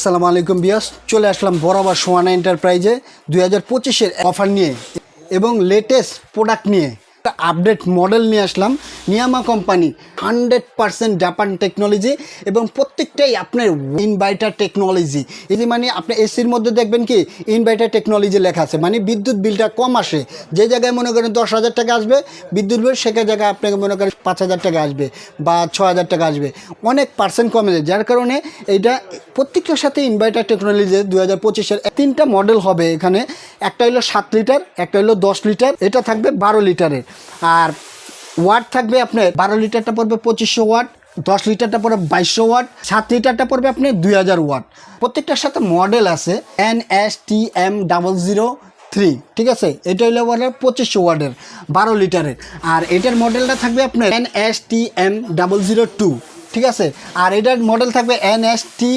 আসসালামু আলাইকুম বিয়াস। চলে আসলাম বরাবর সোয়ানা এন্টারপ্রাইজে দুই হাজার পঁচিশের অফার নিয়ে এবং লেটেস্ট প্রোডাক্ট নিয়ে। একটা আপডেট মডেল নিয়ে আসলাম। নিয়ামা company hundred percent Japan technology এবং প্রত্যেকটাই আপনার ইনভার্টার টেকনোলজি এই যে মানে আপনি এসির মধ্যে দেখবেন কি ইনভার্টার টেকনোলজি লেখা আছে। মানে বিদ্যুৎ বিলটা কম আসে। যে জায়গায় মনে করেন দশ হাজার টাকা আসবে, বিদ্যুৎ বিল সেখানে জায়গায় আপনাকে মনে করেন পাঁচ হাজার টাকা আসবে বা ছ হাজার টাকা আসবে। অনেক পার্সেন্ট কমে যায়। যার কারণে এইটা প্রত্যেকটার সাথে ইনভার্টার টেকনোলজি দু হাজার পঁচিশের তিনটা মডেল হবে এখানে। একটা হলো সাত লিটার, একটা হলো দশ লিটার, এটা থাকবে বারো লিটারের। আর ওয়াট থাকবে আপনার বারো লিটারটা পড়বে পঁচিশশো ওয়াট দশ লিটারটা পড়বে বাইশশো ওয়াট, সাত লিটারটা পড়বে আপনি দুই হাজার ওয়াট। প্রত্যেকটার সাথে মডেল আছে N S T M double zero three ঠিক আছে? এটা হলো বলে পঁচিশশো ওয়ার্ডের বারো লিটারের। আর এটার মডেলটা থাকবে আপনার N S T M double zero two ঠিক আছে? আর এটার মডেল থাকবে N S T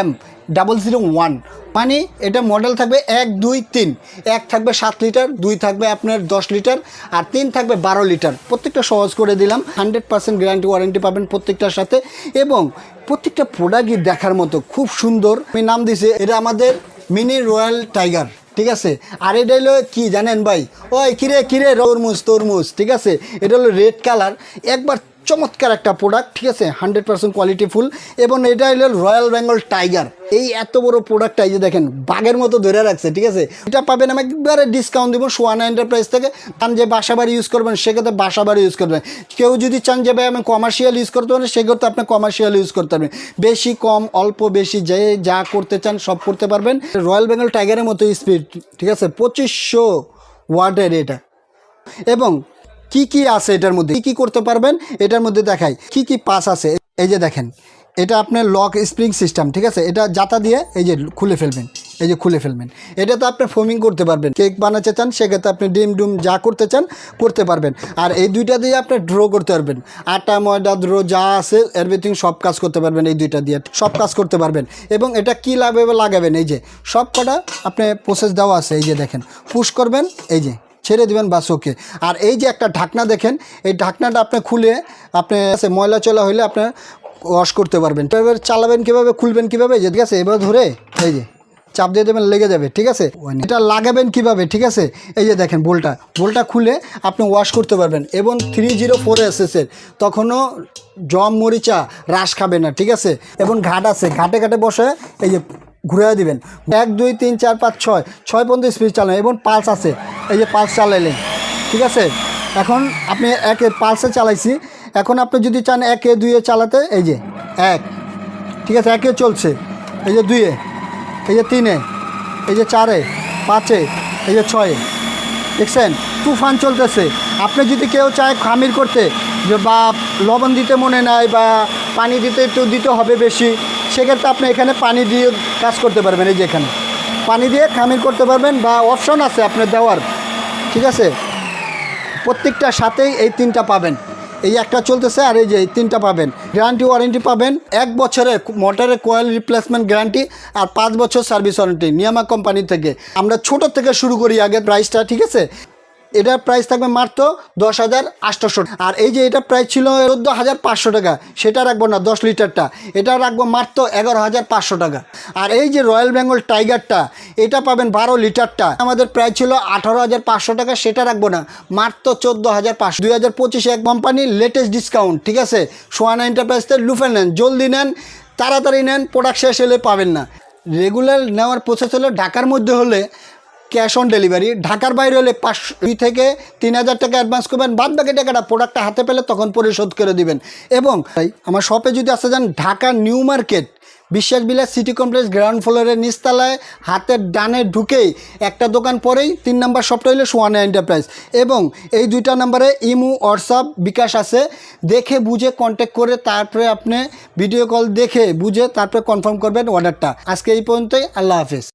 M double zero one মানে এটা মডেল থাকবে এক, দুই, তিন। এক থাকবে সাত লিটার দুই থাকবে আপনার দশ লিটার আর তিন থাকবে বারো লিটার প্রত্যেকটা সহজ করে দিলাম। হান্ড্রেড পার্সেন্ট গ্যারান্টি ওয়ারেন্টি পাবেন প্রত্যেকটার সাথে। এবং প্রত্যেকটা প্রোডাক্টই দেখার মতো, খুব সুন্দর। আমি নাম দিছি, এটা আমাদের মিনি রয়্যাল টাইগার, ঠিক আছে? আর এটা হলো কি জানেন ভাই? ওই, কিরে কিরে, তরমুজ তরমুজ, ঠিক আছে? এটা হলো রেড কালার একবার চমৎকার একটা প্রোডাক্ট ঠিক আছে? Hundred percent quality full. এবং এটা হলো রয়্যাল বেঙ্গল টাইগার এই এত বড় প্রোডাক্টটা এই যে দেখেন, বাঘের মতো ধরে রাখছে, ঠিক আছে? এটা পাবেন আমি একবারে ডিসকাউন্ট দেবো সোয়ানা এন্টারপ্রাইজ থেকে। চান যে বাসা বাড়ি ইউজ করবেন, সেক্ষেত্রে বাসা বাড়ি ইউজ করবেন। কেউ যদি চান যে ভাই আমি কমার্শিয়াল ইউজ করতে পারেন সেক্ষেত্রে আপনি কমার্শিয়াল ইউজ করতে পারবেন। বেশি কম, অল্প বেশি, যে যা করতে চান সব করতে পারবেন। রয়্যাল বেঙ্গল টাইগারের মতো স্পিড ঠিক আছে? পঁচিশশো ওয়াটের এটা। এবং কি কি আছে এটার মধ্যে? কি কি করতে পারবেন? এটার মধ্যে দেখাই। কি কি পাস আছে? এই যে দেখেন, এটা আপনার লক স্প্রিং সিস্টেম, ঠিক আছে? এটা জাতা দিয়ে এই যে খুলে ফেলবেন, এই যে খুলে ফেলবেন। এটা তো আপনি ফোমিং করতে পারবেন। কেক বানাতে চান, সেক্ষেত্রে আপনি ডিম ডুম যা করতে চান, করতে পারবেন। আর এই দুইটা দিয়ে আপনি ড্র করতে পারবেন। আটা, ময়দা ড্র যা আছে এভরিথিং সব কাজ করতে পারবেন এই দুইটা দিয়ে, সব কাজ করতে পারবেন। এবং এটা কি লাগাবে লাগাবেন? এই যে সব কটা আপনি প্রসেস দেওয়া আছে, এই যে দেখেন। পুশ করবেন, এই যে ছেড়ে দেবেন বাস ওকে আর এই যে একটা ঢাকনা দেখেন, এই ঢাকনাটা আপনি খুলে আপনি ময়লা চলা হলে আপনি ওয়াশ করতে পারবেন। এবার চালাবেন কীভাবে, খুলবেন কীভাবে? যে ঠিক আছে, এবার ধরে এই যে চাপ দিয়ে দেবেন, লেগে যাবে, ঠিক আছে? এটা লাগাবেন কীভাবে, ঠিক আছে? এই যে দেখেন বোলটা। বোলটা খুলে আপনি ওয়াশ করতে পারবেন। এবং থ্রি জিরো ফোর এসএসের তখনও জম মরিচা রাস খাবে না, ঠিক আছে? এবং ঘাট আছে, ঘাটে ঘাটে বসে এই যে ঘুরে দিবেন। এক, দুই, তিন, চার, পাঁচ, ছয়। ছয় পর্যন্ত স্পিড চালান এবং পালস আছে। এই যে পালস চালাইলেন, ঠিক আছে? এখন আপনি একে পালসে চালাইছি। এখন আপনি যদি চান একে, দুইয়ে চালাতে, এই যে, এক, ঠিক আছে? একে চলছে। এই যে দুইয়ে, এই যে তিনে, এই যে চারে, পাঁচে, এই যে ছয়ে। দেখছেন? তুফান চলতেছে। আপনি যদি কেউ চায় খামির করতে, যে বা লবণ দিতে মনে নাই বা পানি দিতে একটু দিতে হবে বেশি। সেক্ষেত্রে আপনি এখানে পানি দিয়ে কাজ করতে পারবেন, এই যে এখানে। পানি দিয়ে খামির করতে পারবেন বা অপশন আছে আপনার দেওয়ার, ঠিক আছে? প্রত্যেকটা সাথেই এই তিনটা পাবেন। এই একটা চলতেছে আর এই যে এই তিনটা পাবেন। গ্যারান্টি ওয়ারেন্টি পাবেন। এক বছরে মোটরের কোয়েল রিপ্লেসমেন্ট গ্যারান্টি আর পাঁচ বছর সার্ভিস ওয়ারেন্টি নিয়ামা কোম্পানি থেকে। আমরা ছোট থেকে শুরু করি আগে প্রাইসটা ঠিক আছে? এটার প্রাইস থাকবে মাত্র দশ হাজার আটশোশো আর এই যে এটা প্রাইস ছিল চোদ্দ হাজার পাঁচশো টাকা, সেটা রাখব না, দশ লিটারটা। এটা রাখব মাত্র এগারো হাজার পাঁচশো টাকা। আর এই যে রয়্যাল বেঙ্গল টাইগারটা এটা পাবেন বারো লিটারটা। আমাদের প্রাইস ছিল আঠারো হাজার পাঁচশো টাকা, সেটা রাখব না, মাত্র চোদ্দ হাজার পাঁচশো। দুই হাজার পঁচিশে এক কোম্পানির লেটেস্ট ডিসকাউন্ট ঠিক আছে? সোয়ানা এন্টারপ্রাইজতে লুফে নেন, জলদি নেন, তাড়াতাড়ি নেন প্রোডাক্ট শেষ হলে পাবেন না। রেগুলার নেওয়ার প্রসেস হলো ঢাকার মধ্যে হলে ক্যাশ অন ডেলিভারি। ঢাকার বাইরে হলে পাঁচশো দুই থেকে তিন হাজার টাকা অ্যাডভান্স করবেন। বাদ বাকি টাকাটা প্রোডাক্টটা হাতে পেলে তখন পরিশোধ করে দিবেন। এবং আমার শপে যদি আসতে যান, ঢাকা নিউ মার্কেট, বিশ্বাস বিলাস সিটি কমপ্লেক্স, গ্রাউন্ড ফ্লোরের নিচতলায়, হাতের ডানে ঢুকেই একটা দোকান পরেই তিন নাম্বার শপটা হলো সোয়ানা এন্টারপ্রাইজ এবং এই দুইটা নাম্বারে ইমু, হোয়াটসঅ্যাপ বিকাশ আছে। দেখে, বুঝে কন্ট্যাক্ট করে তারপরে আপনি ভিডিও কল দেখে, বুঝে তারপরে কনফার্ম করবেন অর্ডারটা আজকে এই পর্যন্তই, আল্লাহ হাফেজ।